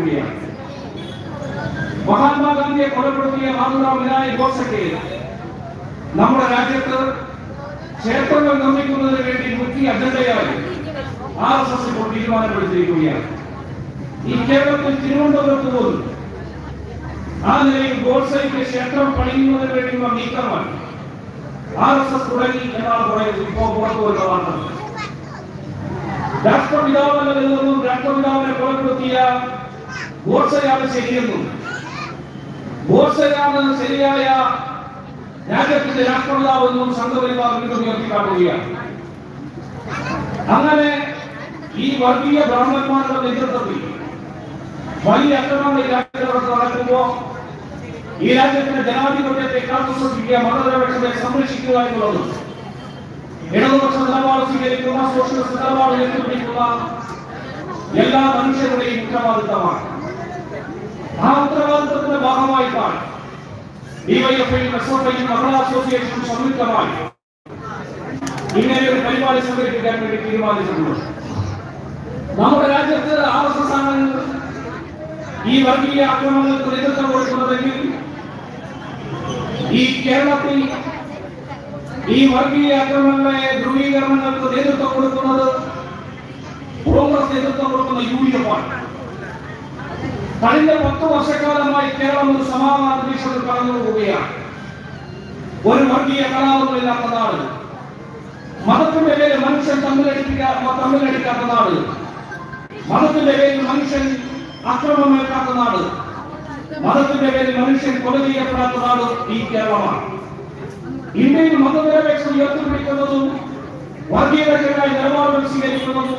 നടത്തിക്കൊണ്ടിരിക്കുകയാണ് മഹാത്മാഗാന്ധിയെ കൊലപ്പെടുത്തിയ മാധുറാം വിനായക് ഗോഡ്സെക്ക് നമ്മുടെ രാജ്യത്ത് ക്ഷേത്രങ്ങൾ നിർമ്മിക്കുന്നതിന് വേണ്ടി മുഖ്യ അജണ്ടയായി ആർ എസ് എസ് ഇപ്പോൾ തീരുമാനമെടുത്തിരിക്കുകയാണ്. ഈ കേരളത്തിൽ തിരുവനന്തപുരത്ത് പോലും ആ നിലയിൽ ഗോഡ്സെക്ക് ക്ഷേത്രം പണിയുന്നതിന് വേണ്ടിയുള്ള നീക്കമാണ്. ആർ എസ് എസ് തുടങ്ങി എന്നാണ് പറയുന്നത്. ഇപ്പോൾ പുറത്തു വരുന്ന വാർത്ത. രാഷ്ട്രപിതാവല്ലെന്നും രാഷ്ട്രപിതാവിനെ കൊലപ്പെടുത്തിയ ഗോഡ്സെയാണ് ശരിയെന്നും. ഗോഡ്സെയാണ് ശരിയായ രാജ്യത്തിന്റെ രാഷ്ട്രപിതാവെന്നും സംഘപരിവാർ വീണ്ടും ഉയർത്തിക്കാട്ടുകയാണ് അങ്ങനെ ഈ വർഗീയ ബ്രാഹ്മണന്മാരുടെ നേതൃത്വത്തിൽ വലിയ അക്രമങ്ങൾ ഈ രാജ്യത്ത് നടക്കുമ്പോ ഈ രാജ്യത്തിന്റെ ജനാധിപത്യത്തെ കാത്തുസൂക്ഷിക്കുക മതനിരപേക്ഷതയെ സംരക്ഷിക്കുക എന്നുള്ളത് ഇടതുപക്ഷ നിലപാട് സ്വീകരിക്കുന്ന സോഷ്യലിസ്റ്റ് നിലപാട് ഉയർത്തിപ്പിടിക്കുന്ന എല്ലാ മനുഷ്യരുടെയും ഉത്തരവാദിത്തമാണ്. ആ ഭാഗമായിട്ടാണ് ഡിവൈഎഫ്ഐയും എസ് എഫ് മഹിളാ അസോസിയേഷനും സംയുക്തമായി ഇങ്ങനെ ഒരു പരിപാടി സംഘടിപ്പിക്കാൻ വേണ്ടി തീരുമാനിച്ചിട്ടുണ്ട്. നമ്മുടെ രാജ്യത്ത് എസ് എസ് ഈ വർഗീയ ആക്രമണങ്ങൾക്ക് നേതൃത്വം കൊടുക്കുന്നതെങ്കിൽ ഈ കേരളത്തിൽ ഈ വർഗീയ ആക്രമണങ്ങളെ ധ്രുവീകരണങ്ങൾക്ക് നേതൃത്വം കൊടുക്കുന്നത് കോൺഗ്രസ് നേതൃത്വം കൊടുക്കുന്ന യു ഡി എഫ് ആണ്. കഴിഞ്ഞ പത്ത് വർഷക്കാലമായി കേരളം ഒരു സമാധാന അന്തരീക്ഷത്തിൽ കടന്നു പോവുകയാണ് ഒരു വർഗീയ കലാപങ്ങളില്ലാത്ത നാട്. മതത്തിന്റെ പേരിൽ മനുഷ്യൻ തമ്മിലടിപ്പിക്കാ തമ്മിലടിക്കാത്ത നാട്. മതത്തിന്റെ പേരിൽ മനുഷ്യൻ അക്രമമേൽക്കാത്ത നാട്. മതത്തിന്റെ പേരിൽ മനുഷ്യൻ കൊല ചെയ്യപ്പെടാത്ത നാട് ഈ കേരളമാണ്. ഇന്ത്യയിൽ മതനിരപേക്ഷത ഉയർത്തിപ്പിടിക്കുന്നതും വർഗീയതയ്ക്കെതിരായി നിലപാടുകൾ സ്വീകരിക്കുന്നതും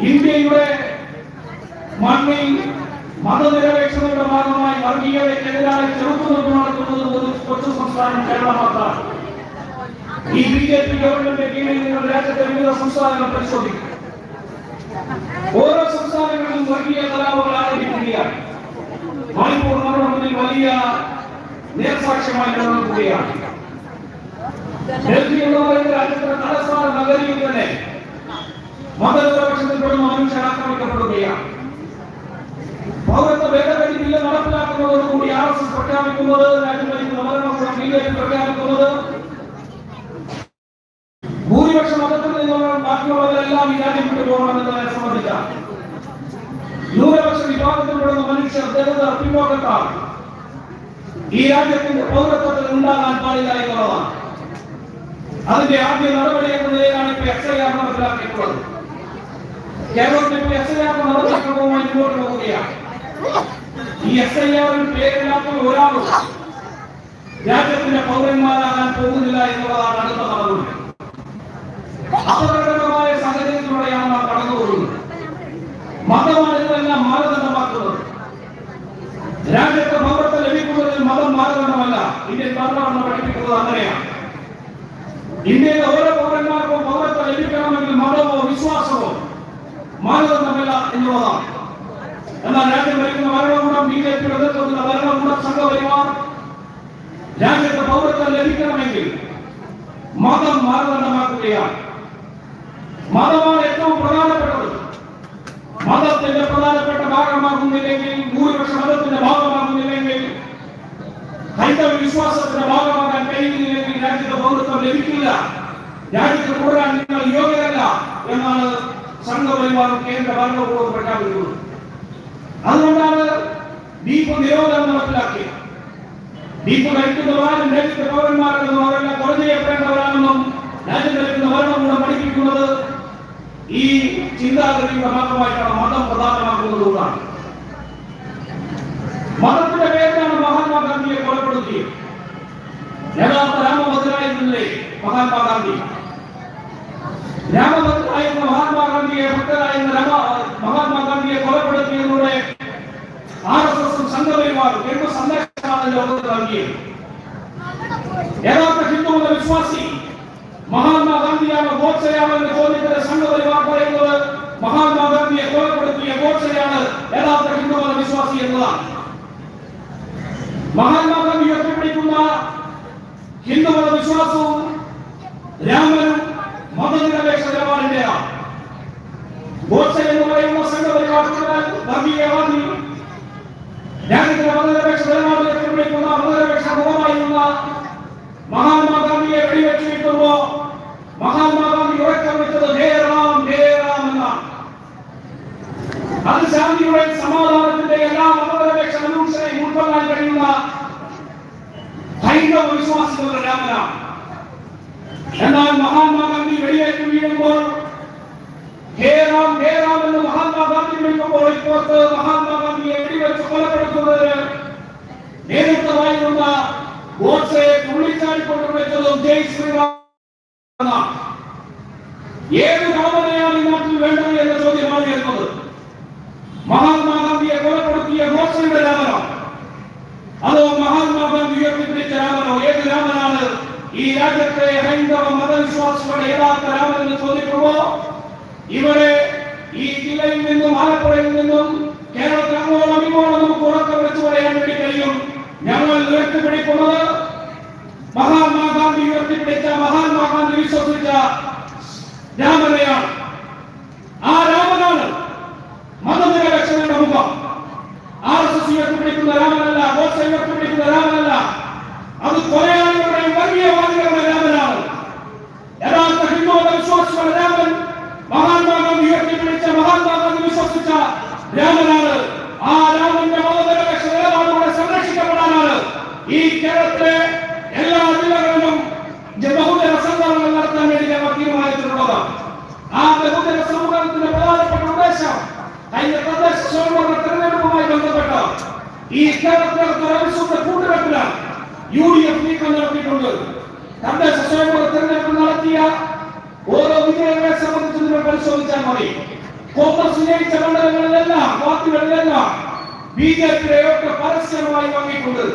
ഇന്ത്യയുടെ മണ്ണിൽ മതനിരപേക്ഷതയുടെ ഭാഗമായി വർഗീയതയ്ക്കെതിരായി ചെറുത്തുനിർത്തി നടത്തുന്നത് ഒരു കൊച്ചു സംസ്ഥാനം കേരളം മാത്രമാണ് ഈ ബി ജെ പി ഗവൺമെന്റ് കീഴിൽ നിങ്ങൾ രാജ്യത്തെ വിവിധ സംസ്ഥാനങ്ങൾ പരിശോധിക്കും. ഓരോ സംസ്ഥാനങ്ങളിലും വർഗീയ കലാപങ്ങൾ ആരംഭിക്കുകയാണ്. മണിപ്പൂർ നമ്മുടെ വലിയ നേർസാക്ഷ്യമായി നിലനിൽക്കുകയാണ്. ഡൽഹി എന്ന് പറയുന്ന രാജ്യത്തിന്റെ തലസ്ഥാന നഗരിയിൽ തന്നെ മതനിരപക്ഷത്തിൽപ്പെടുന്ന മനുഷ്യൻ ആക്രമിക്കപ്പെടുകയാണ്. പൗരത്വ ഭേദഗതി ബില്ല് നടപ്പിലാക്കുന്നതോടുകൂടി ആർ എസ് എസ് പ്രഖ്യാപിക്കുന്നത് രാജ്യം ഭരിക്കുന്ന ഭരണകൂടം ബി ജെ പി പ്രഖ്യാപിക്കുന്നത്. ഭൂരിപക്ഷ മതത്തിൽ നിന്നുള്ള ബാക്കിയുള്ളവരെല്ലാം ഈ രാജ്യം വിട്ടു പോകണമെന്നതിനെ സംബന്ധിച്ച ന്യൂനപക്ഷ വിഭാഗത്തിൽപ്പെടുന്ന മനുഷ്യർ ദളിതർ പിന്നോക്കത്താൽ ഈ രാജ്യത്തിന്റെ പൗരത്വത്തിൽ ഉണ്ടാകാൻ പാടില്ല എന്നുള്ളതാണ്. അതിന്റെ ആദ്യ നടപടി എന്ന നിലയിലാണ് ഇപ്പൊ എസ് ഐ ആർ നടപ്പിലാക്കിയിട്ടുള്ളത്. കേരളത്തിൽ എസ് ഐ ആർ നടപ്പിലാക്കുന്നതുമായി മുന്നോട്ട് പോവുകയാണ് ഈ എസ് ഐ ആറിൽ പേരില്ലാത്ത ഒരാളും രാജ്യത്തിന്റെ പൗരന്മാരാകാൻ പോകുന്നില്ല എന്നുള്ളതാണ് അടുത്ത നടപടി അപകടകരമായ സാഹചര്യത്തിലൂടെയാണ് നാം കടന്നുപോകുന്നത്. മതമാണ് ഇതിനെല്ലാം മാനദണ്ഡമാക്കുന്നത്. രാജ്യത്തെ പൗരത്വം ലഭിക്കുന്നതിൽ മതം മാനദണ്ഡമല്ല. ഇന്ത്യൻ ഭരണഘടന പഠിപ്പിക്കുന്നത് അങ്ങനെയാണ്. ഇന്ത്യയിലെ ഓരോ പൗരന്മാർക്കും പൗരത്വം ലഭിക്കണമെങ്കിൽ മതമോ വിശ്വാസമോ മാനദണ്ഡമല്ല എന്നുള്ളതാണ്. എന്നാൽ രാജ്യം ഭരിക്കുന്ന ഭരണകൂടം ബി ജെ പി നേതൃത്വത്തിലുള്ള ഭരണകൂടം സംഘപരിവാർ രാജ്യത്തെ പൗരത്വം ലഭിക്കണമെങ്കിൽ മതം മാനദണ്ഡമാക്കുകയാണ്. മതമാണ് ഏറ്റവും പ്രധാനപ്പെട്ടത്. മതത്തിന്റെ പ്രധാനപ്പെട്ട ഭാഗമാകുന്നില്ലെങ്കിൽ ഭൂരിപക്ഷ മതത്തിന്റെ ഭാഗമാകുന്നില്ലെങ്കിൽ ഹൈന്ദവ വിശ്വാസത്തിന്റെ ഭാഗമാകാൻ കഴിയുന്നില്ലെങ്കിൽ രാജ്യത്തെ പൗരത്വം ലഭിക്കില്ല. രാജ്യത്ത് കൂടാൻ നിങ്ങൾ യോഗ്യരല്ല എന്നാണ് സംഘപരിവാറും കേന്ദ്ര ഭരണകൂടവും പ്രഖ്യാപിക്കുന്നത്. അതുകൊണ്ടാണ് ദീപ നിരോധനം നടപ്പിലാക്കിയത്. ദീപ കഴിക്കുന്നവരാരും രാജ്യത്തെ പൗരന്മാരെന്നും അവരെല്ലാം കുറഞ്ഞു ചെയ്യപ്പെടേണ്ടവരാണെന്നും രാജ്യം ഭരിക്കുന്ന ഭരണകൂടം പഠിപ്പിക്കുന്നത് ഈ ചിന്താഗതിയുടെ ഭാഗമായിട്ടാണ് മതം പ്രധാനമാക്കുന്നതുകൊണ്ടാണ്. മതത്തിന്റെ പേരിലാണ് മഹാത്മാഗാന്ധിയെ കൊലപ്പെടുത്തിയത്. യഥാർത്ഥ രാമഭദ്രായിരുന്നില്ലേ മഹാത്മാഗാന്ധി രാമഭദ്രായിരുന്ന മഹാത്മാഗാന്ധിയെ ഭക്തരായിരുന്ന രാമ മഹാത്മാഗാന്ധിയെ കൊലപ്പെടുത്തിയതിലൂടെ ആർ എസ് എസും സംഘപരിവാറും എന്ത് സന്ദേശമാണ് ലോകത്ത് നൽകിയത് യഥാർത്ഥ ഹിന്ദുമത വിശ്വാസി മഹാത്മാഗാന്ധിയാണ് ഗോഡ്സെയാണ് എന്ന സംഘപരിവാർ പറയുന്നത് മഹാത്മാഗാന്ധിയെ കൊലപ്പെടുത്തിയ ഗോഡ്സെയാണ് യഥാർത്ഥ ഹിന്ദുമത വിശ്വാസി എന്നതാണ്. മഹാത്മാഗാന്ധി ഉയർത്തിപ്പിടിക്കുന്ന ഹിന്ദുമത വിശ്വാസവും രാമനും മതനിരപേക്ഷ നിലപാടിന്റെയാണ്. ഗോഡ്സെ എന്ന് പറയുന്ന സംഘപരിവാർ വർഗീയവാദി രാജ്യത്തിന്റെ മതനിരപേക്ഷ നിലപാട് എത്തിപ്പിടിക്കുന്ന മതനിരപേക്ഷ മഹാത്മാഗാന്ധിയെ വെടിവെച്ച് വീട്ടുമ്പോ മഹാത്മാഗാന്ധി ഉറക്കം വെച്ചത് ഹേ റാം എന്നാണ്. അത് ശാന്തിയുടെ സമാധാനത്തിന്റെ എല്ലാ മതനിരപേക്ഷ മനുഷ്യരെയും ഉൾക്കൊള്ളാൻ കഴിയുന്ന ഹൈന്ദവ വിശ്വാസികളുടെ രാമനാണ്. എന്നാൽ മഹാത്മാഗാന്ധി വെടിയേറ്റ് വീഴുമ്പോൾ ഹേ റാം ഹേ റാം എന്ന് മഹാത്മാഗാന്ധി വിളിക്കുമ്പോൾ ഇപ്പോഴത്ത് മഹാത്മാഗാന്ധിയെ വെടിവെച്ച് കൊലപ്പെടുത്തുന്നതിന് നേതൃത്വമായിരുന്ന ഗോഡ്സയെ തുള്ളിച്ചാടിക്കൊണ്ട് വെച്ചതും ജയ് ശ്രീറാം. ഏത് രാമനെയാണ് ഈ നാട്ടിൽ വേണ്ടത് എന്ന ചോദ്യമാണ് കേൾക്കുന്നത് മഹാത്മാഗാന്ധിയെ കൊലപ്പെടുത്തിയ ഗോഡ്സയുടെ രാമനോ അതോ മഹാത്മാഗാന്ധി ഉയർത്തിപ്പിടിച്ച രാമനോ? ഏത് രാമനാണ് ഈ രാജ്യത്തെ ഹൈന്ദവ മതവിശ്വാസികളുടെ യഥാർത്ഥ രാമൻ എന്ന് ചോദിക്കുമ്പോ ഇവിടെ ഈ ജില്ലയിൽ നിന്നും ആലപ്പുഴയിൽ നിന്നും കേരളത്തിൽ അങ്ങോളം ഇങ്ങോളം നമുക്ക് ഉറക്കം വെച്ച് പറയാൻ വേണ്ടി കഴിയും. ഞങ്ങൾ ഉയർത്തിപ്പിടിക്കുന്നത് മഹാത്മാഗാന്ധി ഉയർത്തിപ്പിടിച്ച മഹാത്മാഗാന്ധി വിശ്വസിച്ച രാമനെയാണ്. ആ രാമനാണ് മതനിരപേക്ഷതയുടെ മുഖം. ആർ എസ് എസ് ഉയർത്തിപ്പിടിക്കുന്ന രാമനല്ല ഗോഡ്സെ ഉയർത്തിപ്പിടിക്കുന്ന രാമനല്ല അത് കൊലയാളികളുടെയും വർഗീയവാദികളുടെ രാമനാണ്. യഥാർത്ഥ ഹിന്ദുമത വിശ്വാസികളുടെ രാമൻ മഹാത്മാഗാന്ധി ഉയർത്തിപ്പിടിച്ച മഹാത്മാഗാന്ധി വിശ്വസിച്ച രാമനാണ് ആ രാമന്റെ ഈ കേരളത്തിലെ എല്ലാ ജില്ലകളിലും ബഹുജന സംഘടനകൾ നടത്താൻ വേണ്ടി ഞങ്ങൾ തീരുമാനിച്ചിട്ടുള്ളതാണ്. ആ ബഹുജന സമൂഹത്തിന്റെ പ്രധാനപ്പെട്ട ഉദ്ദേശം കഴിഞ്ഞ തദ്ദേശ സ്വയംഭരണ തെരഞ്ഞെടുപ്പുമായി ബന്ധപ്പെട്ട ഈ കേരളത്തിനകത്ത് അവിശുദ്ധ കൂട്ടുകെട്ടിലാണ് യു ഡി എഫ് നീക്കം നടത്തിയിട്ടുണ്ട്. തദ്ദേശ സ്വയംഭരണ തെരഞ്ഞെടുപ്പ് നടത്തിയ ഓരോ വിജയങ്ങളെ സംബന്ധിച്ച് നിങ്ങൾ പരിശോധിച്ചാൽ മതി. കോൺഗ്രസ് വിജയിച്ച മണ്ഡലങ്ങളിലെല്ലാം പാർട്ടികളിലെല്ലാം ബി ജെ പിയുടെ പരസ്യമായി വാങ്ങിയിട്ടുണ്ട്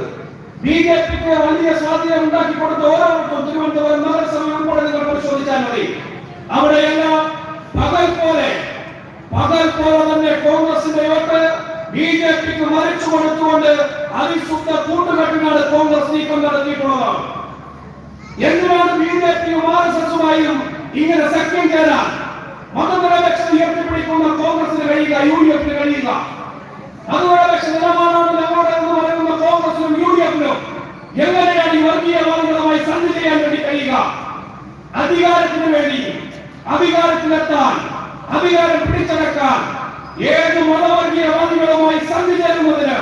ബി ജെ പിക്ക് വലിയ സ്വാധീനം ഉണ്ടാക്കി കൊടുത്ത ഓരോരുത്തരും തിരുവനന്തപുരം നഗരസഭ ഉൾപ്പെടെ നിങ്ങൾ പരിശോധിച്ചാൽ മതി. അവിടെയെല്ലാം പകൽ പോലെ പകൽ പോലെ തന്നെ കോൺഗ്രസിന്റെ വോട്ട് ബി ജെ പിക്ക് മറിച്ചു കൊടുത്തുകൊണ്ട് അതിശുദ്ധ കൂട്ടുകെട്ടിനാണ് കോൺഗ്രസ് നീക്കം നടത്തിയിട്ടുള്ളത്. എന്തിനാണ് ബി ജെ പിയും ആർ എസ് എസുമായും ഇങ്ങനെ സഖ്യം ചേരാൻ? മതനിരപേക്ഷത ഉയർത്തിപ്പിടിക്കുന്ന കോൺഗ്രസിന് കഴിയുക യു ഡി എഫിന് കഴിയുക. മതനിരപേക്ഷ നിലപാടാണ് ഞങ്ങളുടെ പറയുന്ന കോൺഗ്രസിനും യു ഡി എഫിനും എങ്ങനെയാണ് ഈ വർഗീയവാദികളുമായി സന്ധി ചെയ്യാൻ വേണ്ടി കഴിയുക? അധികാരത്തിന് വേണ്ടി അധികാരത്തിലെത്താൻ അധികാരം പിടിച്ചടക്കാൻ ഏത് മതവർഗീയവാദികളുമായി സന്ധി ചേരുന്നതിന്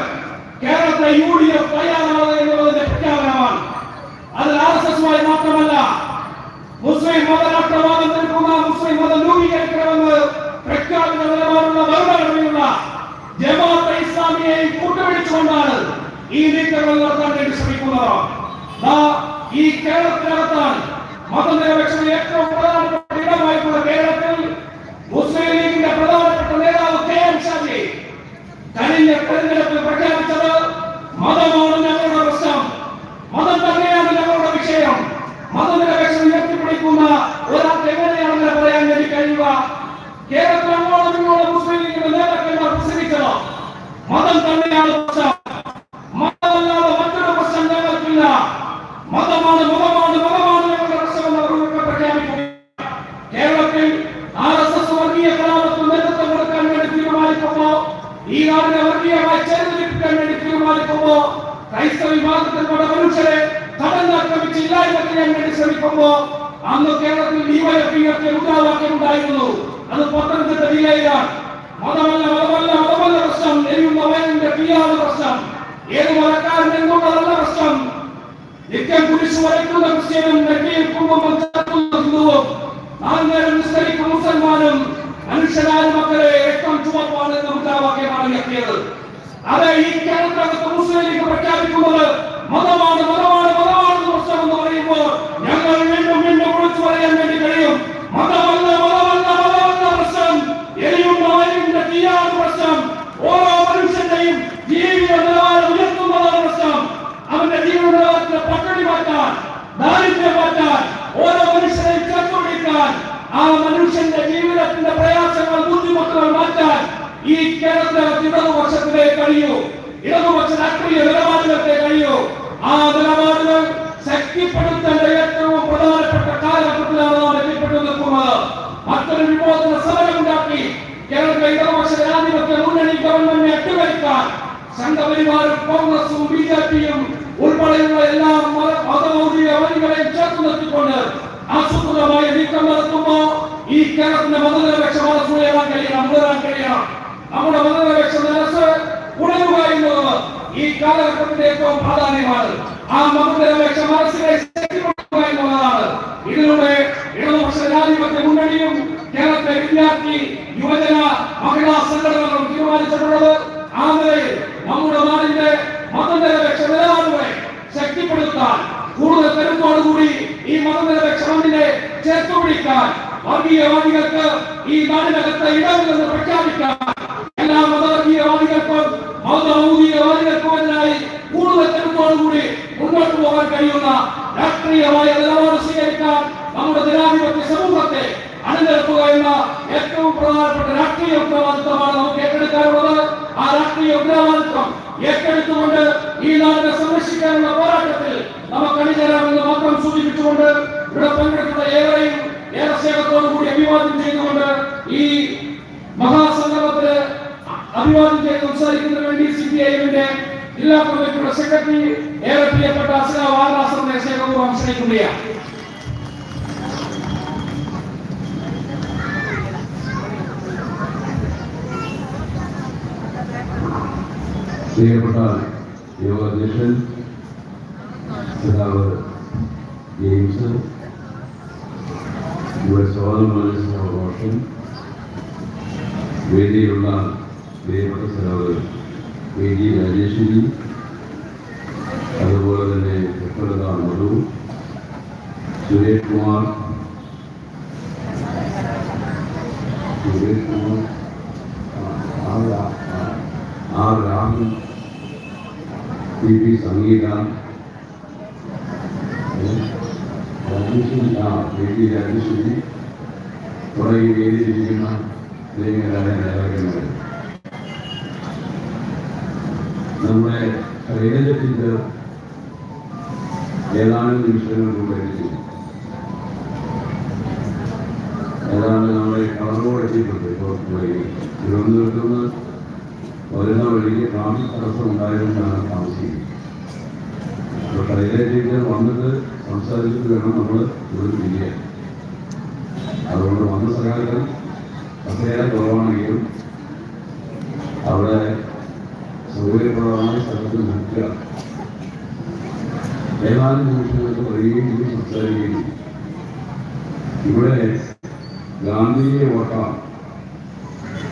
കേരളത്തെ യു ഡി എഫ് തയ്യാറാണ് എന്നുള്ളതിന്റെ പ്രഖ്യാപനമാണ്. അത് ആർ എസ് എസുമായി മാത്രമല്ല മുസ്ലിം മതരാഷ്ട്രവാദം മുസ്ലിം മതം രൂപീകരിക്കണമെന്ന് പ്രഖ്യാപിത നിലപാടുള്ള ഭരണഘടനയുള്ള ജമാഅത്തെ ഇസ്ലാമിയെയും കൂട്ടുപിടിച്ചുകൊണ്ടാണ് ഈ നീക്കങ്ങൾ നടത്താൻ വേണ്ടി ശ്രമിക്കുന്നതാണ്. ഈ കേരളത്തിനകത്താണ് മതനിരപേക്ഷത ഏറ്റവും പ്രധാനപ്പെട്ട ഇടമായിട്ടുള്ള കേരളത്തിൽ മുസ്ലിം ലീഗിന്റെ പ്രധാനപ്പെട്ട നേതാവ് കെ എം ഷാജി കഴിഞ്ഞ തെരഞ്ഞെടുപ്പിൽ പ്രഖ്യാപിച്ചത് മതമാണ് ഞങ്ങളുടെ പ്രശ്നം മതം തന്നെയാണ് ഞങ്ങളുടെ വിഷയം മതനിരപേക്ഷത ഉയർത്തിപ്പിടിക്കുന്ന ഒരാൾക്ക് എങ്ങനെയാണ് അങ്ങനെ പറയാൻ വേണ്ടി കഴിയുക കേരളത്തിൽ അങ്ങോളം ഇങ്ങോളം മുസ്ലിം ലീഗിന്റെ നേതാക്കന്മാർ പ്രസംഗിച്ചത് മതം തന്നെയാണ് പ്രശ്നം മതമല്ലാതെ മറ്റൊരു പ്രശ്നം ഞങ്ങൾക്കില്ല മതമാണ് മതമാണ് മതമാണ് ഞങ്ങളുടെ പ്രശ്നം എന്ന് അവർ പ്രഖ്യാപിക്കുന്നു കേരളത്തിൽ ആർ എസ് എസ് വർഗീയ കലാപത്തിൽ നേതൃത്വം കൊടുക്കാൻ വേണ്ടി തീരുമാനിക്കുമ്പോ ഈ നാടിനെ വർഗീയമായി ചേർന്നിരിക്കാൻ വേണ്ടി തീരുമാനിക്കുമ്പോ ക്രൈസ്തവ വിഭാഗത്തിൽപ്പെട്ട മനുഷ്യരെ കടന്നാക്രമിച്ച് ഇല്ലായ്മ ചെയ്യാൻ വേണ്ടി ശ്രമിക്കുമ്പോ അന്ന് കേരളത്തിൽ ഉയർത്തിയ മുദ്രാവാക്യം ഉണ്ടായിരുന്നു അത് പത്തനംതിട്ട ജില്ലയിലാണ്. മതമല്ല മതമല്ല മതമല്ല പ്രശ്നം. എരിയുന്ന വയലിന്റെ തീയാണ് പ്രശ്നം. ഏത് മതക്കാരൻ എന്നുള്ളതല്ല പ്രശ്നം. നിത്യം കുരിശ് വരയ്ക്കുന്ന ക്രിസ്ത്യനും നെറ്റിയിൽ കുടുംബം ഹിന്ദുവും നാലുനേരം നിസ്കരിക്കും മുസൽമാനും മനുഷ്യരായ മക്കളെ ഏറ്റവും ചുവപ്പാണ് എന്ന് മുദ്രാവാക്യമാണ് എത്തിയത് അത് ഈ കേരളത്തിനകത്ത് മുസ്ലിം ലീഗ് പ്രഖ്യാപിക്കുന്നത് മതമാണ് മതമാണ് മതമാണ് പ്രശ്നം എന്ന് പറയുമ്പോൾ ഞങ്ങൾ വീണ്ടും വീണ്ടും വിളിച്ചു പറയാൻ ജീവിതത്തിന്റെ ജീവിതത്തിന്റെ പ്രയാസങ്ങൾ ബുദ്ധിമുട്ടുകൾ മാറ്റാൻ ഈ കേരളത്തിനകത്ത് ഇടതുപക്ഷത്തിലെ കഴിയൂ ഇടതുപക്ഷ രാഷ്ട്രീയ നിലപാടുകൾക്ക് കഴിയൂ ആ നിലപാടുകൾ ശക്തിപ്പെടുത്തേണ്ട ഏറ്റവും പ്രധാനപ്പെട്ട കാലഘട്ടത്തിലാണ് നാം എത്തിപ്പെട്ടു നിൽക്കുന്നത് അത്തരം വിമോചന സമരം ഉണ്ടാക്കി കേരളത്തിലെ ഇടതുപക്ഷ ജനാധിപത്യ മുന്നണി ഗവൺമെന്റിനെ അട്ടിമറിക്കാൻ സംഘപരിവാരും കോൺഗ്രസും ബി ജെ പിയും ഉൾപ്പെടെയുള്ള എല്ലാ മതമൗലിക വരികളെയും ചേർത്ത് നിർത്തിക്കൊണ്ട് ആസൂത്രിതമായ നീക്കം നടത്തുമ്പോൾ ഈ കേരളത്തിന്റെ മതനിരപേക്ഷ മനസ്സ് ഉയരാൻ കഴിയണം ഉയരാൻ കഴിയണം. നമ്മുടെ മതനിരപേക്ഷ മനസ്സ് ഉണരുക എന്നുള്ളത് ഈ കാലഘട്ടത്തിന്റെ ഏറ്റവും പ്രാധാന്യമാണ്. ആ മതനിരപേക്ഷ മനസ്സിനെ എന്നുള്ളതാണ് ഇതിലൂടെ ഇടതുപക്ഷ ജനാധിപത്യ മുന്നണിയും കേരളത്തിലെ വിദ്യാർത്ഥി യുവജന മഹിളാ സംഘടനകളും തീരുമാനിച്ചിട്ടുള്ളത് ആ നിലയിൽ നമ്മുടെ നാടിന്റെ മതനിരപേക്ഷ നിലപാടുകളെ ശക്തിപ്പെടുത്താൻ കൂടുതൽ കരുത്തോടുകൂടി ഈ മതനിരപേക്ഷ മണ്ണിനെ ചേർത്തുപിടിക്കാൻ വർഗീയവാദികൾക്ക് ഈ നാടിനകത്ത് ഇടമില്ലെന്ന് പ്രഖ്യാപിക്കാൻ എല്ലാ മതവർഗീയവാദികൾക്കും മതമൗലികവാദികൾക്കും എതിരായി കൂടുതൽ കരുത്തോടുകൂടി മുന്നോട്ട് പോകാൻ കഴിയുന്ന രാഷ്ട്രീയമായ നിലപാട് സ്വീകരിക്കാൻ നമ്മുടെ ജനാധിപത്യ സമൂഹത്തെ അണിനിരത്തുക എന്ന ഏറ്റവും പ്രധാനപ്പെട്ട രാഷ്ട്രീയ ഉത്തരവാദിത്തമാണ് നമുക്ക് ഏറ്റെടുക്കാനുള്ളത്. ആ രാഷ്ട്രീയ ഉത്തരവാദിത്വം ഏറ്റെടുത്തുകൊണ്ട് ഈ നാടിനെ സംരക്ഷിക്കാനുള്ള പോരാട്ടത്തിൽ നമുക്ക് അണിചേരാമെന്ന് മാത്രം സൂചിപ്പിച്ചുകൊണ്ട് ഇവിടെ അഭിവാദ്യം ചെയ്തുകൊണ്ട് ഈ മഹാസംഗമത്തിന് അഭിവാദ്യം ചെയ്ത് സംസാരിക്കുന്നതിന് വേണ്ടി സി പി ഐഎമ്മിന്റെ ജില്ലാ കമ്മിറ്റിയുടെ സെക്രട്ടറി ഏറെ പ്രിയപ്പെട്ട അസന വാരണാസനെ സ്നേഹപൂർവ്വം ക്ഷണിക്കുകയാണ് പ്രിയപ്പെട്ട യോഗാധ്യക്ഷൻ സഖാവ് ജെയിംസ് ഇവിടെ സ്വാഗതം നൽകുന്ന റോഷൻ വേദിയിലുള്ള പ്രിയപ്പെട്ട സഖാവ് വി ജി രാജേശ്വരി അതുപോലെ തന്നെ പുഷ്പലത മധു സുരേഷ് കുമാർ സുരേഷ് കുമാർ ആ, ആ, ആ, R Raman P P Sangeetha Rajeshwari ആ പി പി രാജേശ്വരി തുടങ്ങി എഴുതിയിരിക്കുന്ന ദൈവങ്ങളാണ് നേതാക്കന്മാർ നമ്മുടെ റേഞ്ച ടീച്ചർ ഏതാനും നിമിഷങ്ങൾ മുമ്പ് ഏതാണ് കളറോട് എത്തിയിട്ടുണ്ട് ഇപ്പോൾ തിരുവനന്തപുരത്ത് നിന്ന് വരുന്ന വഴിക്ക് ട്രാഫിക് തടസ്സം ഉണ്ടായതുകൊണ്ടാണ് താമസിക്കുന്നത്. അപ്പോൾ റെയിൽവേ ടീച്ചർ വന്നിട്ട് സംസാരിച്ചിട്ട് വേണം നമ്മൾ ഇവിടെ തിരിയാൻ അതുകൊണ്ട് സ്ഥലത്ത് ഒത്തിരിയേറെ കുറവാണെങ്കിലും അവിടെ സൗകര്യപ്രദമായ സ്ഥലത്ത് നിൽക്കുക. ഏതാനും നിമിഷങ്ങൾക്ക് പറയുകയും ചെയ്ത് സംസാരിക്കുകയും ചെയ്യും. ഇവിടെ ഗാന്ധിയെ ഓർക്കാം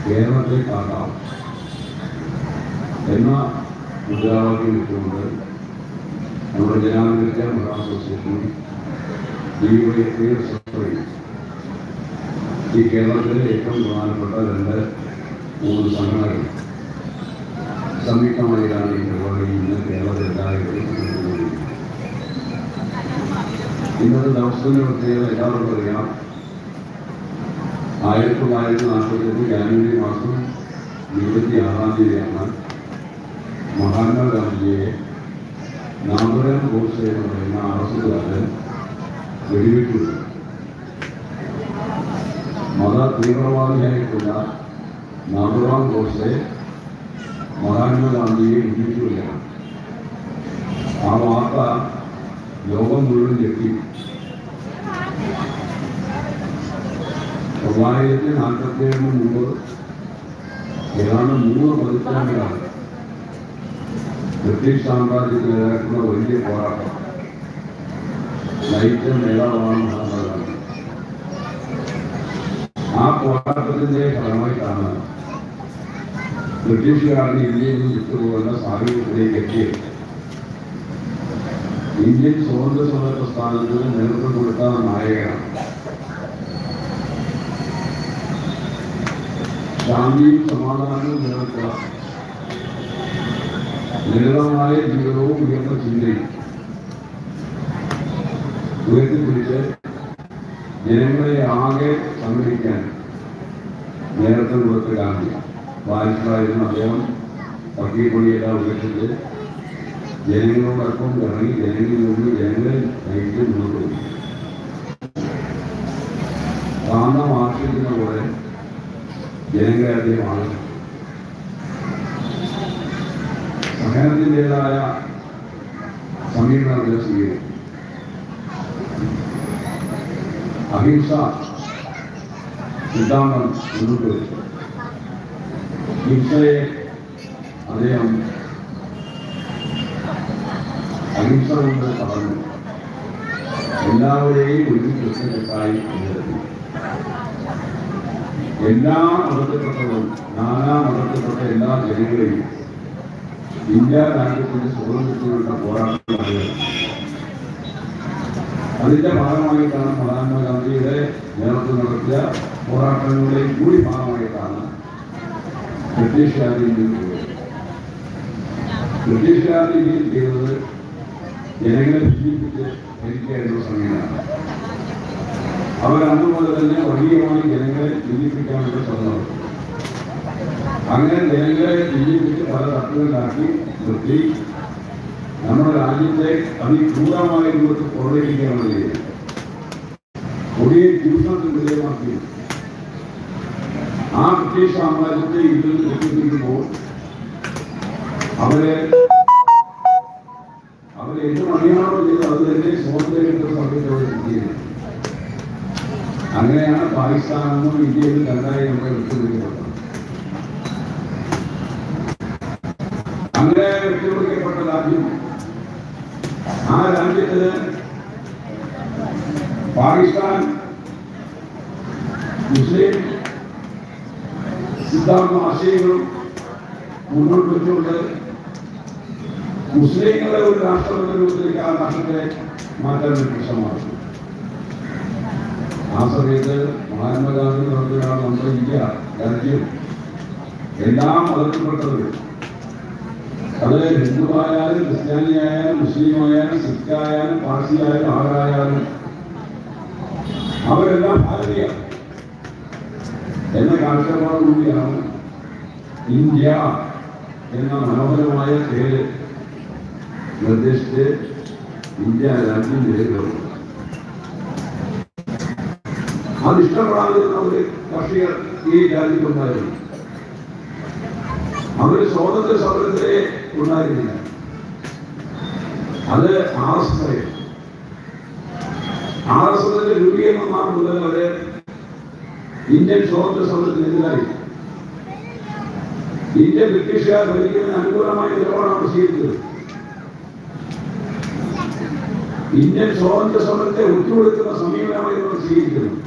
കേരളത്തെ കാട്ടാം എന്ന മുദ്രാവാക്യം ഇട്ടുകൊണ്ട് നമ്മുടെ ജനാധിപത്യ മഹാ അസോസിയേഷനും ഡിവൈഎഫ്ഐ സെക്രട്ടറി ഈ കേരളത്തിലെ ഏറ്റവും പ്രധാനപ്പെട്ട രണ്ട് മൂന്ന് സംഘടനകൾ. സംയുക്തമായിട്ടാണ് ഈ പരിപാടി ഇന്ന് കേരളത്തിൽ എല്ലാവരും ഇന്നത്തെ ദിവസത്തിന്റെ പ്രത്യേകത എല്ലാവർക്കും അറിയാം. ആയിരത്തി തൊള്ളായിരത്തി നാൽപ്പത്തി എട്ട് ജാനുവരി മാസം ഇരുപത്തി ആറാം തീയതിയാണ് മഹാത്മാഗാന്ധിയെ നാമകരം ഗോഡ്സെ എന്ന് പറയുന്ന ആർ എസ് എസുകാരൻ വെടിവെച്ചു മത തീവ്രവാദിയായിട്ടുള്ള നാമറാം ഗോഡ്സെ മഹാത്മാഗാന്ധിയെ വെടിവെക്കുകയാണ് ആ വാർത്ത ലോകം മുഴുവൻ ഞെട്ടി തൊള്ളായിരത്തി നാൽപ്പത്തി ഏഴിന് മുമ്പ് ഏതാണ്ട് മൂന്ന് പതിറ്റാണ്ടുകളാണ് ബ്രിട്ടീഷ് സാമ്രാജ്യത്തിനെതിരായിട്ടുള്ള വലിയ പോരാട്ടം നയിച്ച നേതാവാണ് മഹാത്മാഗാന്ധി ആ പോരാട്ടത്തിന്റെ ഫലമായിട്ടാണ് ബ്രിട്ടീഷുകാരന് ഇന്ത്യയിൽ നിന്ന് വിട്ടുപോകുന്ന സാഹചര്യത്തിലേക്ക് എത്തിയത് ഇന്ത്യൻ സ്വാതന്ത്ര്യ സമര പ്രസ്ഥാനത്തിന് നേതൃത്വം കൊടുത്ത നായകനാണ് ശാന്തിയും സമാധാനവും നിലനിർത്തുക ലളിതമായ ജീവിതവും ഉയർന്ന ചിന്തയും ഉയർത്തിപ്പിടിച്ച് ജനങ്ങളെ ആകെ സംഘടിക്കാൻ നേതൃത്വം കൊടുത്ത ഗാന്ധി ബാലിഷായിരുന്ന അദ്ദേഹം പട്ടികപ്പൊടിയെല്ലാം ഉപേക്ഷിച്ച് ജനങ്ങളോടൊപ്പം ഇറങ്ങി ജനങ്ങളിൽ നിന്ന് ജനങ്ങളെ നയിച്ച് മുന്നോട്ട് പോയി. കാന്തം ആശ്രയിക്കുന്ന പോലെ ജനങ്ങളെ അദ്ദേഹമാണ് സഹനത്തിന്റെതായ സമീപനങ്ങൾ സ്വീകരിക്കും അഹിംസ സിദ്ധാന്തം മുന്നോട്ട് വെച്ചു ഹിംസയെ അദ്ദേഹം അഹിംസ കൊണ്ട് പറഞ്ഞു. എല്ലാവരെയും ഒരു ഒറ്റക്കെട്ടായി നിലനിർത്തി എല്ലാ മതത്തിൽപ്പെട്ടവരും നാനാ മതത്തിൽപ്പെട്ട എല്ലാ ജനങ്ങളെയും ഇന്ത്യ രാജ്യത്തിന്റെ സ്വാതന്ത്ര്യത്തിനുള്ള പോരാട്ടം അതിന്റെ ഭാഗമായിട്ടാണ് മഹാത്മാഗാന്ധിയുടെ നേതൃത്വം നടത്തിയ പോരാട്ടങ്ങളുടെയും കൂടി ഭാഗമായിട്ടാണ് ബ്രിട്ടീഷുകാരിൽ നിന്ന് പോയത് ബ്രിട്ടീഷുകാരിൽ നിന്ന് ചെയ്തത് ജനങ്ങളെ ഭിന്നിപ്പിച്ച് ഭരിക്കാനുള്ള സമയമാണ് അവർ മുതൽ തന്നെ വർഗീയമായി ജനങ്ങളെ ഭിന്നിപ്പിക്കാനുള്ള ശ്രമം. അങ്ങനെ ജനങ്ങളെ ഭിന്നിപ്പിച്ച് പല തട്ടുകളിലാക്കി നിർത്തി. നമ്മുടെ രാജ്യത്തെ അതിക്രൂരമായ രൂപത്തിൽ പുറത്തേക്കാണ് ചെയ്തത് കൊടിയ ചൂഷണത്തിന് വിധേയമാക്കി ആ ബ്രിട്ടീഷ് സാമ്രാജ്യത്തെ ഇതിൽ എത്തിപ്പിക്കുമ്പോൾ അവരെ അവരെ എന്ത് മണിയാണോ ചെയ്തത് അത് തന്നെ സ്വാതന്ത്ര്യം ചെയ്യുന്നത് അങ്ങനെയാണ് പാകിസ്ഥാനെന്നും ഇന്ത്യയിൽ രണ്ടായി നമ്മളെ വിട്ടുപിടിക്കപ്പെട്ടത് അങ്ങനെ വിട്ടുപിടിക്കപ്പെട്ട രാജ്യം ആ രാജ്യത്തിന് പാകിസ്ഥാൻ മുസ്ലിം സിദ്ധാന്ത ആശയങ്ങളും മുന്നോട്ട് വെച്ചുകൊണ്ട് മുസ്ലിങ്ങളെ ഒരു രാഷ്ട്രമെന്ന രൂപത്തിലേക്ക് ആ രാഷ്ട്രത്തെ മാറ്റാൻ ശ്രമമാണ് ആ സമയത്ത് മഹാത്മാഗാന്ധി നടത്തുകയാണ് നമ്മുടെ ഇന്ത്യ രാജ്യം എല്ലാം മതത്തിൽപ്പെട്ടത് അത് ഹിന്ദുവായാലും ക്രിസ്ത്യാനിയായാലും മുസ്ലിമായാലും സിഖായാലും പാർസിയായാലും ആരായാലും അവരെല്ലാം ഭാരതീയ എന്ന കാഴ്ചപ്പാടോടുകൂടിയാണ് ഇന്ത്യ എന്ന മനോഹരമായ പേര് നിർദ്ദേശിച്ച് ഇന്ത്യ രാജ്യം നിലവിലുള്ളത് അതിഷ്ടപ്പെടാതിരുന്ന ഒരു കർഷകർ ഈ രാജ്യത്തുണ്ടായിരുന്നു അവർ സ്വാതന്ത്ര്യ സമരത്തിലെ ഉണ്ടായിരുന്നില്ല. അത് R S S R S എസിന്റെ രൂപീകരണം നാൾ മുതൽ ഇന്ത്യൻ സ്വാതന്ത്ര്യ സമരത്തിനെതിരായി ഇന്ത്യ ബ്രിട്ടീഷുകാർ ഭരിക്കുന്നതിന് അനുകൂലമായ നിലപാടാണ് സ്വീകരിച്ചത്. ഇന്ത്യൻ സ്വാതന്ത്ര്യ സമരത്തെ ഉറ്റുകൊടുക്കുന്ന സമീപനമായി നമ്മൾ സ്വീകരിക്കുന്നത്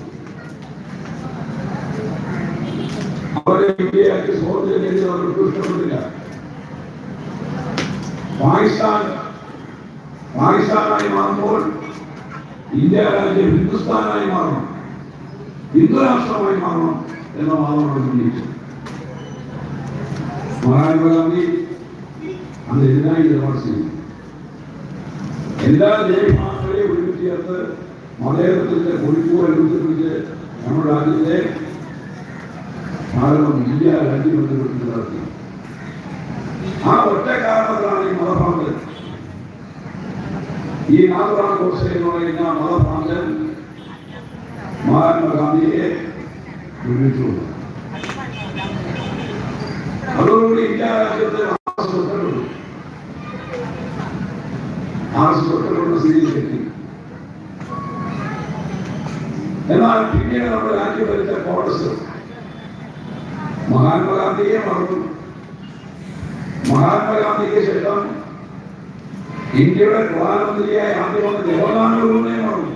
അവരെ ഇന്ത്യയാക്കി സ്വാതന്ത്ര്യം അവർക്ക് ഇഷ്ടപ്പെട്ടില്ല പാകിസ്ഥാൻ പാകിസ്ഥാനായി മാറുമ്പോൾ ഇന്ത്യ രാജ്യം ഹിന്ദുസ്ഥാനായി മാറണം ഹിന്ദുരാഷ്ട്രമായി മാറണം എന്ന വാദമാണ് ഉന്നയിച്ചത്. മഹാത്മാഗാന്ധി അന്ന് എതിരായി നിലപാട് സ്വീകരിച്ചു എല്ലാ ജയമാക്കളെയും ഒരുമിച്ച് ചേർത്ത് മതേതരത്തിന്റെ കൊടിപ്പൂർ അനുസരിച്ച് നമ്മുടെ രാജ്യത്തെ ഭാരതം ഇന്ത്യ രാജ്യം എന്ന് വിളിച്ച് നടത്തി ആ ഒറ്റ കാരണത്തിലാണ് ഈ മതഭ്രാന്തൻ ഈ നാഥറാം ഗോഡ്സെ എന്ന് പറയുന്ന മതഭ്രാന്തൻ മഹാത്മാഗാന്ധിയെ വിളിച്ചു എസ് ഒറ്റപ്പെട്ടു ആർ എസ് ഒറ്റപ്പെടുന്ന സ്ഥിതിയിലെത്തി എന്നാൽ പിന്നീട് നമ്മുടെ രാജ്യം ഭരിച്ച കോൺഗ്രസ് മഹാത്മാഗാന്ധിയെ മറന്നു മഹാത്മാഗാന്ധിക്ക് ശേഷം ഇന്ത്യയുടെ പ്രധാനമന്ത്രിയായി ആദ്യം വന്ന ജവഹർലാൽ നെഹ്റുവിനെ മറന്നു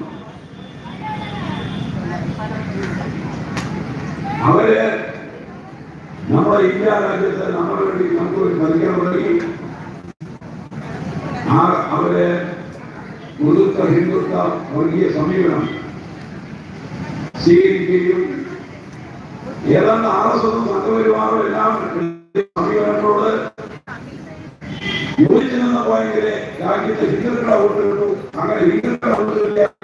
അവർ നമ്മുടെ ഇന്ത്യ രാജ്യത്ത് നമ്മുടെ വേണ്ടി നമുക്ക് ഒരു ഭരിക്കണം വേണ്ടി ആ അവരെ മുഴുത്ത ഹിന്ദുത്വ വർഗീയ സമീപനം സ്വീകരിക്കുകയും ഏതാണ്ട് ആർ എസ് എസും സംഘപരിവാറും എല്ലാം സമീപനങ്ങളോട് യോജിച്ചു നിന്ന പോയെങ്കിലേ രാജ്യത്തെ ഹിന്ദുക്കളെ വോട്ട് കിട്ടു. അങ്ങനെ ഹിന്ദുക്കളെ വോട്ട്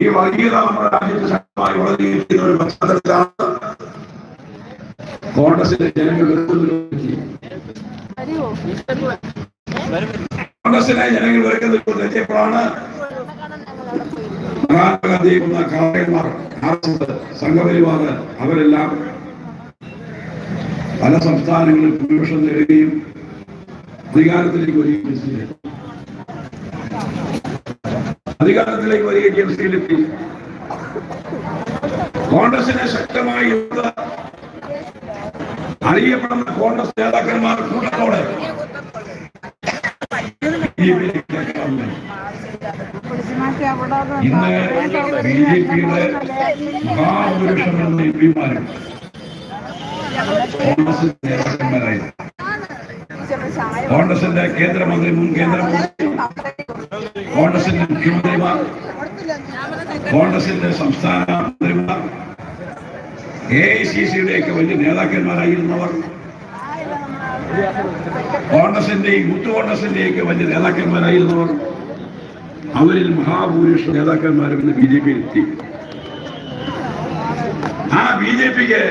ഈ വർഗീയത നമ്മുടെ രാജ്യത്ത് ശക്തമായി വളരുകയും ഒരു പശ്ചാത്തലത്തിലാണ് കോൺഗ്രസിന്റെ ജനങ്ങൾ കോൺഗ്രസിനെ ജനങ്ങൾ വെറുക്കുന്നതിലെത്തിയപ്പോഴാണ് മഹാത്മാഗാന്ധി എന്ന കാളന്മാർ സംഘപരിവാർ അവരെല്ലാം പല സംസ്ഥാനങ്ങളിൽ ഭൂരിപക്ഷം നേടുകയും അധികാരത്തിലേക്ക് വരികയും ചെയ്തു. അധികാരത്തിലേക്ക് വരികയും ചെയ്തെത്തി കോൺഗ്രസിനെ ശക്തമായി അറിയപ്പെടുന്ന കോൺഗ്രസ് നേതാക്കന്മാർ കൂട്ടത്തോടെ. ഇന്ന് ബി ജെ പിയുടെ എന്ന എം പിമാരും കോൺഗ്രസ് നേതാക്കന്മാരായി കോൺഗ്രസിന്റെ കേന്ദ്രമന്ത്രി മുൻ കേന്ദ്രമന്ത്രി കോൺഗ്രസിന്റെ മുഖ്യമന്ത്രിമാർ കോൺഗ്രസിന്റെ സംസ്ഥാന മന്ത്രിമാർ എ ഐ സി സിയുടെയൊക്കെ വലിയ നേതാക്കന്മാരായിരുന്നവർ. കോൺഗ്രസിന്റെയും യൂത്ത് കോൺഗ്രസിന്റെയൊക്കെ വലിയ നേതാക്കന്മാരായിരുന്നവർ. അവരിൽ മഹാഭൂരിപക്ഷ നേതാക്കന്മാരും ഇന്ന് ബി ജെ പിയിൽ എത്തി ആ ബി ജെ പിക്ക്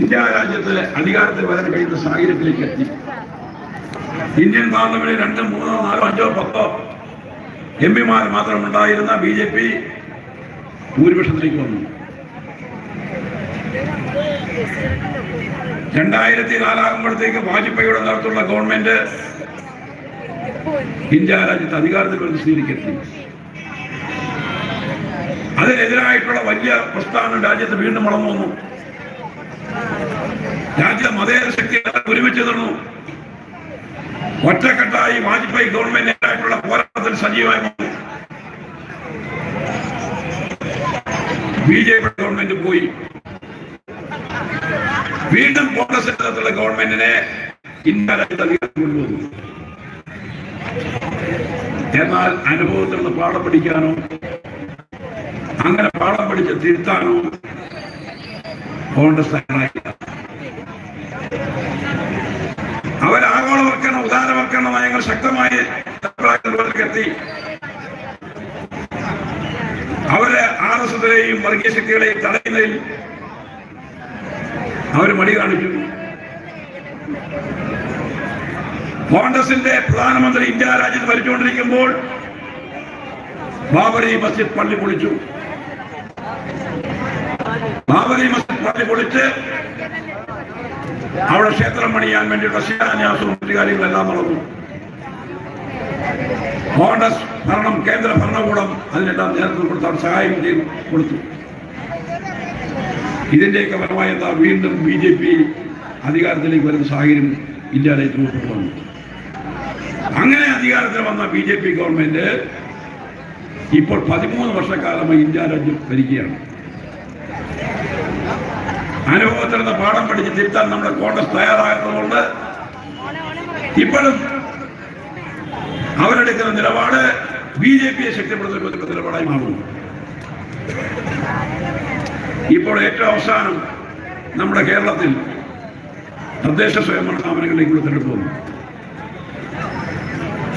ഇന്ത്യ രാജ്യത്ത് അധികാരത്തിൽ വരാൻ കഴിയുന്ന സാഹചര്യത്തിലേക്ക് എത്തി. ഇന്ത്യൻ പാർലമെന്റിൽ രണ്ടോ മൂന്നോ നാലോ അഞ്ചോ പത്തോ എം പിമാർ മാത്രം ഉണ്ടായിരുന്ന ബി ജെ പി ഭൂരിപക്ഷത്തിലേക്ക് വന്നു. രണ്ടായിരത്തി നാലാകുമ്പോഴത്തേക്ക് വാജ്പേയിയുടെ നേതൃത്വമുള്ള ഗവൺമെന്റ് ഇന്ത്യ രാജ്യത്ത് അധികാരത്തിൽ വരുന്ന അതിനെതിരായിട്ടുള്ള വലിയ പ്രസ്ഥാനം രാജ്യത്ത് വീണ്ടും വളർന്നു രാജ്യ മതേതര ശക്തി ഒരുമിച്ച് നിന്നു. ഒറ്റക്കെട്ടായി വാജ്പേയി ഗവൺമെന്റിനായിട്ടുള്ള പോരാട്ടത്തിൽ സജീവമായി ബി ജെ പി ഗവൺമെന്റ് പോയി. വീണ്ടും കോൺഗ്രസ് നേതൃത്വത്തിലുള്ള ഗവൺമെന്റിനെ ഇന്ത്യ എന്നാൽ അനുഭവത്തിൽ നിന്ന് പാഠം പഠിക്കാനോ അങ്ങനെ പാഠം പഠിച്ച് തിരുത്താനോ കോൺഗ്രസ് അവരാഗോളവൽക്കരണ ഉദാരവൽക്കരണ നയങ്ങൾ ശക്തമായി എത്തി. അവരുടെ ആർ എസ് എസിലെയും വർഗീയ ശക്തികളെയും തടയുന്നതിൽ അവർ മടി കാണിച്ചു കോൺഗ്രസിന്റെ പ്രധാനമന്ത്രി ഇന്ത്യ രാജ്യത്ത് ഭരിച്ചുകൊണ്ടിരിക്കുമ്പോൾ ബാബറി മസ്ജിദ് പള്ളി പൊളിച്ചു. ബാബറി മസ്ജിദ് പള്ളി പൊളിച്ച് അവിടെ ക്ഷേത്രം പണിയാൻ വേണ്ടിയുള്ള ശിലാന്യാസവും മറ്റു കാര്യങ്ങളെല്ലാം നടന്നു. കോൺഗ്രസ് ഭരണം കേന്ദ്ര ഭരണകൂടം അതിനെല്ലാം നേതൃത്വം കൊടുത്ത സഹായം ചെയ്തു കൊടുത്തു. ഇതിന്റെയൊക്കെ ഫലമായി എന്താ വീണ്ടും ബി ജെ പി അധികാരത്തിലേക്ക് വരുന്ന സാഹചര്യം ഇല്ലാതെ വന്നു. അങ്ങനെ അധികാരത്തിൽ വന്ന ബി ജെ പി ഗവൺമെന്റ് ഇപ്പോൾ പതിമൂന്ന് വർഷക്കാലമായി ഇന്ത്യ രാജ്യം ഭരിക്കുകയാണ്. അനുഭവത്തിൽ നിന്ന് പാഠം പഠിച്ച് തിരുത്താൻ നമ്മുടെ കോൺഗ്രസ് തയ്യാറാകുന്നതുകൊണ്ട് ഇപ്പോഴും അവരെടുക്കുന്ന നിലപാട് ബി ജെ പിയെ ശക്തിപ്പെടുത്തുന്ന നിലപാടായി മാറുന്നു. ഇപ്പോൾ ഏറ്റവും അവസാനം നമ്മുടെ കേരളത്തിൽ തദ്ദേശ സ്വയംഭരണ സ്ഥാപനങ്ങളിലേക്കുള്ള തെരഞ്ഞെടുപ്പ് വന്നു